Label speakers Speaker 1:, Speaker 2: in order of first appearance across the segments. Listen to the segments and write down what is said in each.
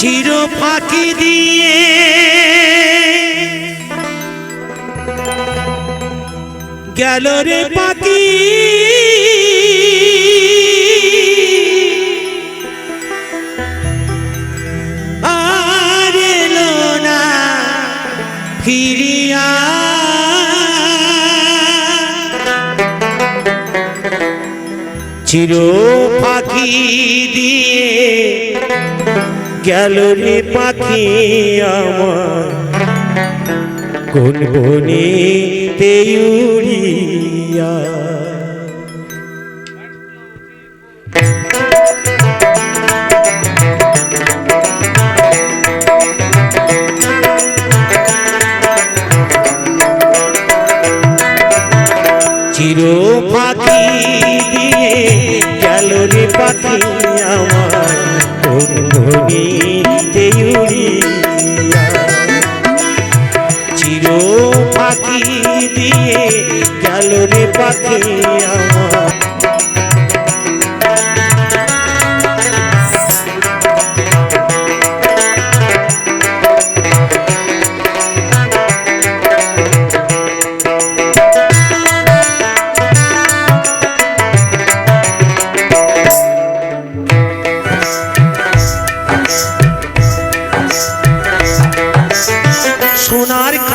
Speaker 1: চির ফাঁকি দিয়ে। গেল রে পাখি। ফিরিয়া। চির দিয়ে গেল রে পাখি আমার। কোন বনে তেউরিয়া চির পাখি দিয়ে গেল রে পাখি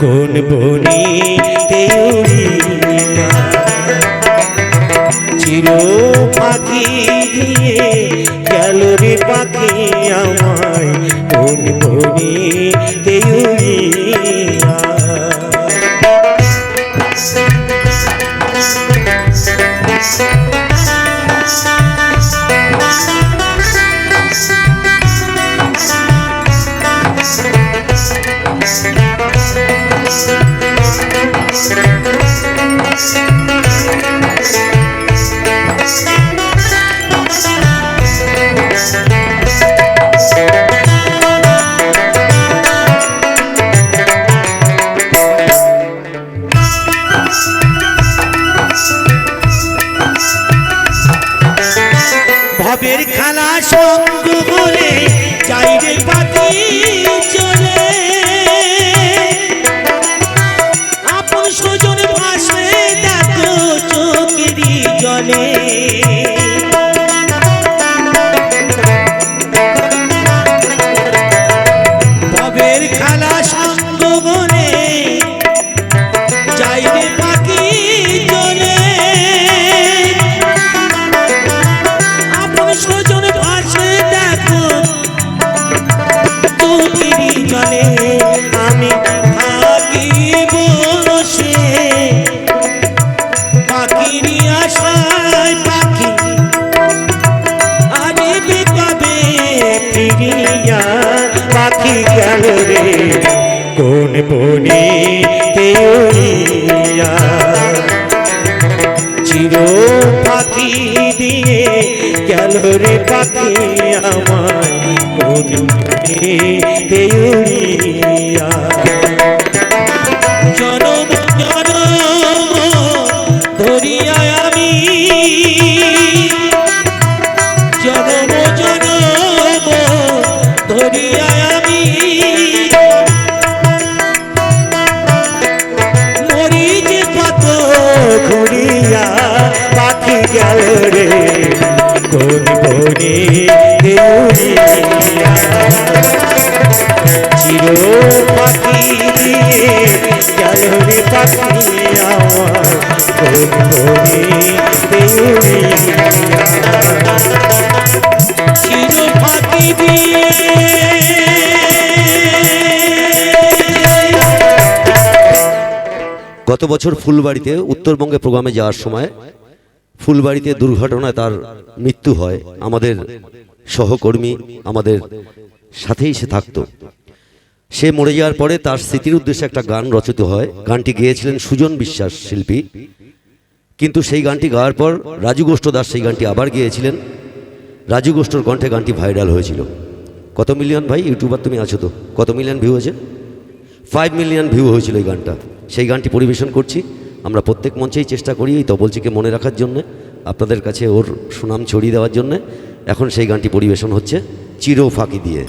Speaker 1: কোন বনি চির পাখি দিয়ে গেল রে পাখি। আমায় কোন বনে সঙ্গ পাখি আমার কোন দেউরিয়া জনম জনম ধরিয়া আমি। জনম কত ঘুরিয়া পাখি গেল রে
Speaker 2: গত বছর ফুলবাড়িতে, উত্তরবঙ্গে প্রোগ্রামে যাওয়ার সময় ফুলবাড়িতে দুর্ঘটনায় তার মৃত্যু হয়। আমাদের সহকর্মী আমাদের সাথেই সে থাকতো। সে মরে যাওয়ার পরে তার স্মৃতির উদ্দেশ্যে একটা গান রচিত হয়। গানটি গেয়েছিলেন সুজন বিশ্বাস শিল্পী। কিন্তু সেই গানটি গাওয়ার পর রাজু গোষ্ঠ দাস সেই গানটি আবার গেয়েছিলেন। রাজু গোষ্ঠর কণ্ঠে গানটি ভাইরাল হয়েছিল। কত মিলিয়ন ভাই? ইউটিউবার তুমি আছো তো। কত মিলিয়ন ভিউ হয়েছে ফাইভ মিলিয়ন ভিউ হয়েছিল এই গানটা। সেই গানটি পরিবেশন করছি। আমরা প্রত্যেক মঞ্চেই চেষ্টা করি এই তবলচিকে মনে রাখার জন্যে, আপনাদের কাছে ওর সুনাম ছড়িয়ে দেওয়ার জন্যে। এখন সেই গানটি পরিবেশন হচ্ছে চির ফাঁকি দিয়ে।